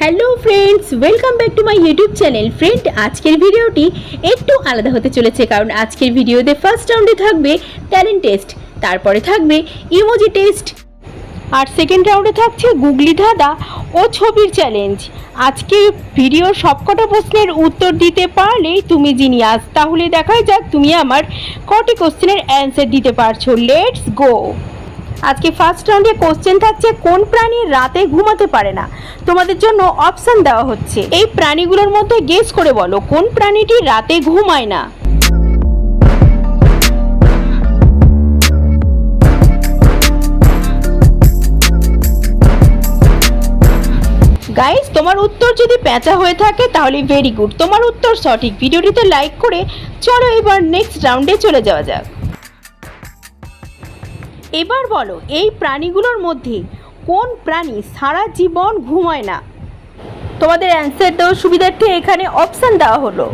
Hello friends welcome back to my YouTube channel friend আজকের ভিডিওটি একটু আলাদা হতে চলেছে, কারণ আজকের ভিডিওতে ফার্স্ট রাউন্ডে থাকবে ট্যালেন্ট টেস্ট তারপরে থাকবে ইমোজি টেস্ট আর সেকেন্ড রাউন্ডে থাকছে গুগলি ধাঁধা ও ছবির চ্যালেঞ্জ আজকের ভিডিওর সবকটা প্রশ্নের উত্তর দিতে পারলেই তুমি জিনিয়াস তাহলে দেখা যাক তুমি আমার কটি কোশ্চেনের অ্যান্সার দিতে পারছ। লেটস গো আজকে ফার্স্ট রাউন্ডে কোশ্চেন থাকছে, কোন প্রাণী রাতে ঘুমাতে পারে না? তোমাদের জন্য অপশন দেওয়া হচ্ছে। এই প্রাণীগুলোর মধ্যে গেস করে বলো, কোন প্রাণীটি রাতে ঘুমায় না? গাইস তোমার উত্তর যদি পেঁচা হয়ে থাকে, তাহলে ভেরি গুড তোমার উত্তর সঠিক। ভিডিওটিতে লাইক করে চলো এবার নেক্সট রাউন্ডে চলে যাওয়া যাক। এবার বলো, এই প্রাণীগুলোর মধ্যে কোন প্রাণী সারা জীবন ঘুমায় না? তোমাদের অ্যান্সার দেওয়ার সুবিধার্থে এখানে অপশান দেওয়া হলো।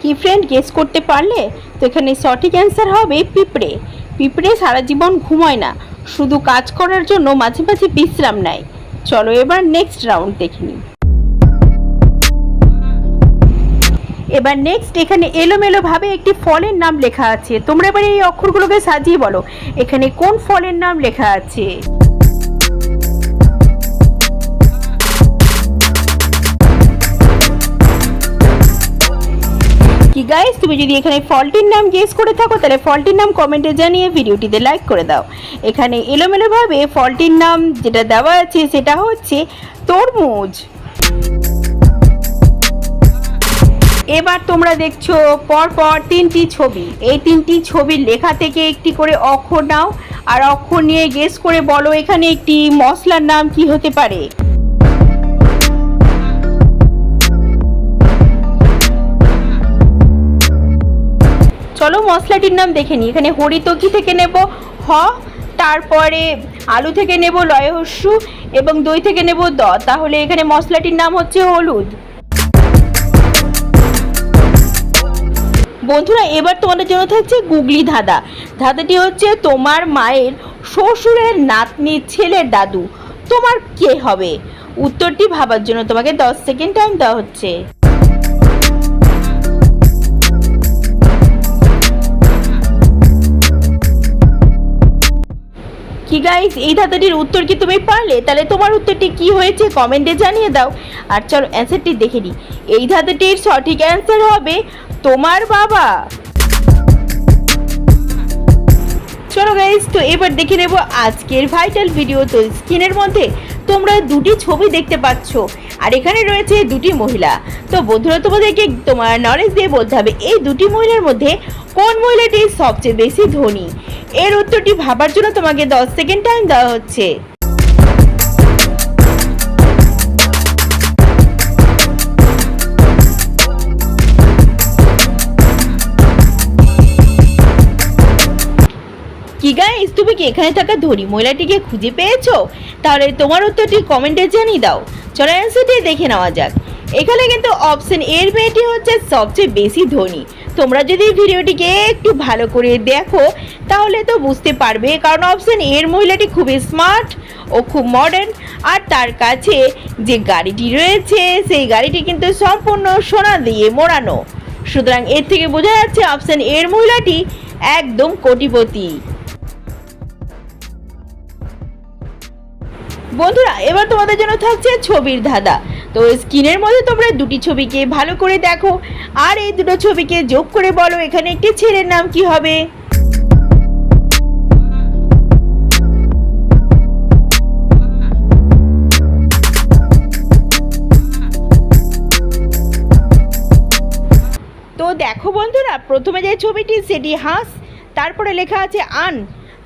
কি ফ্রেন্ড গেস করতে পারলে? তো এখানে সঠিক অ্যান্সার হবে পিঁপড়ে। পিঁপড়ে সারা জীবন ঘুমায় না। শুধু কাজ করার জন্য মাঝে মাঝে বিশ্রাম নেয়। চলো এবার নেক্সট রাউন্ড দেখে নিই। এবার নেক্সট এখানে এলোমেলো ভাবে একটি ফলের নাম লেখা আছে। তোমরা এবার এই অক্ষরগুলোকে সাজিয়ে বলো, এখানে কোন ফলের নাম লেখা আছে? কি গাইস তুমি যদি এখানে ফলটির নাম গেস করে থাকো, তাহলে ফলটির নাম কমেন্টে জানিয়ে ভিডিওটিতে লাইক করে দাও। এখানে এলোমেলোভাবে ফলটির নাম যেটা দেওয়া আছে, সেটা হচ্ছে তরমুজ। এবার তোমরা দেখছ পর পর তিনটি ছবি। এই তিনটি ছবির লেখা থেকে একটি করে অক্ষর নাও, আর অক্ষর নিয়ে গেস করে বলো এখানে একটি মশলার নাম কি হতে পারে। চলো মশলাটির নাম দেখে নিই। এখানে হরিতকি থেকে নেব, হ, তারপরে আলু থেকে নেব লয়হস্যু এবং দই থেকে নেব দ। তাহলে এখানে মশলাটির নাম হচ্ছে হলুদ। বন্ধুরা, এবার তোমাদের জন্য থাকছে গুগলি ধাঁধা। ধাঁধাটি হচ্ছে তোমার মায়ের শ্বশুরের নাতনির ছেলের দাদু। তোমার কে হবে? উত্তরটি ভাবার জন্য তোমাকে দশ সেকেন্ড টাইম দেওয়া হচ্ছে। কি গাইস এই ধাঁধাটির উত্তর কি তুমি পারলে? তাহলে তোমার উত্তরটি কি হয়েছে কমেন্টে জানিয়ে দাও। আর চলো অ্যান্সারটি দেখে নিই। এই ধাঁধাটির সঠিক অ্যান্সার হবে তোমার বাবা। চলো গাইস তো এবার দেখে নেব আজকের ভাইটাল ভিডিও তো স্ক্রিনের মধ্যে তোমরা দুটি ছবি দেখতে পাচ্ছ, আর এখানে রয়েছে দুটি মহিলা। তো বন্ধুরা, তোমাদেরকে তোমার নলেজ দিয়ে বলতে হবে, এই দুটি মহিলার মধ্যে কোন মহিলাটি সবচেয়ে বেশি ধনী? এর উত্তরটি ভাবার জন্য তোমাকে দশ সেকেন্ড টাইম দেওয়া হচ্ছে। কি গাইস তুমি কি এখানে থাকা ধনী মহিলাটিকে খুঁজে পেয়েছ? তাহলে তোমার উত্তরটি কমেন্টে জানিয়ে দাও। চলো অ্যান্সারটি দেখে নেওয়া যাক। এখানে কিন্তু অপশন এর মেয়েটি হচ্ছে সবচেয়ে বেশি ধনী। তোমরা যদি ভিডিওটিকে একটু ভালো করে দেখো, তাহলে তো বুঝতে পারবে, কারণ অপশন এর মহিলাটি খুবই স্মার্ট ও খুব মডার্ন আর তার কাছে যে গাড়িটি রয়েছে, সেই গাড়িটি কিন্তু সম্পূর্ণ সোনা দিয়ে মোড়ানো। সুতরাং এর থেকে বোঝা যাচ্ছে অপশন এর মহিলাটি একদম কোটিপতি। বন্ধুরা, এবার তোমাদের জন্য থাকছে ছবির ধাঁধা। তো স্ক্রিনের মধ্যে তোমরা দুটি ছবিকে ভালো করে দেখো, আর এই দুটো ছবিকে যোগ করে বলো, এখানে একটি ছেলের নাম কি হবে? তো দেখো বন্ধুরা, প্রথমে যে ছবিটি, সেটি হাঁস, তারপরে লেখা আছে আন।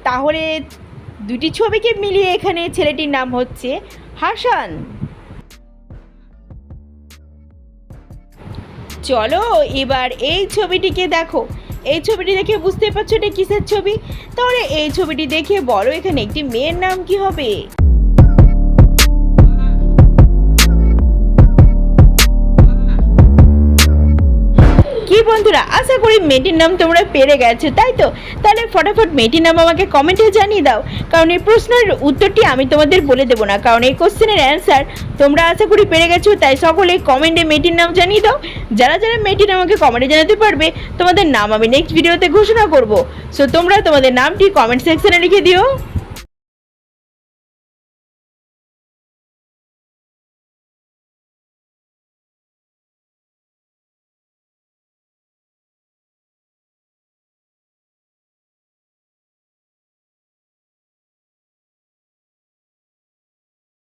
তাহলে দুটি ছবিকে মিলিয়ে এখানে ছেলেটির নাম হচ্ছে হাসান। চলো এবার এই ছবিটিকে দেখো। এই ছবিটি দেখে বুঝতে পারছ এটা কিসের ছবি? তাহলে এই ছবিটি দেখে বলো এখানে একটি মেয়ের নাম কি হবে? বন্ধুরা, আশা করি মেয়েটির নাম তোমরা পেরে গেছো, তাই তো? তাহলে ফটাফট মেয়েটির নাম আমাকে কমেন্টে জানিয়ে দাও, কারণ এই প্রশ্নের উত্তরটি আমি তোমাদের বলে দেবো না, কারণ এই কোশ্চেনের অ্যান্সার তোমরা আশা করি পেরে গেছো, তাই সকলে কমেন্টে মেয়েটির নাম জানিয়ে দাও। যারা যারা মেয়েটির নাম আমাকে কমেন্টে জানাতে পারবে, তোমাদের নাম আমি নেক্সট ভিডিওতে ঘোষণা করব। সো তোমরা তোমাদের নামটি কমেন্ট সেকশনে লিখে দিও।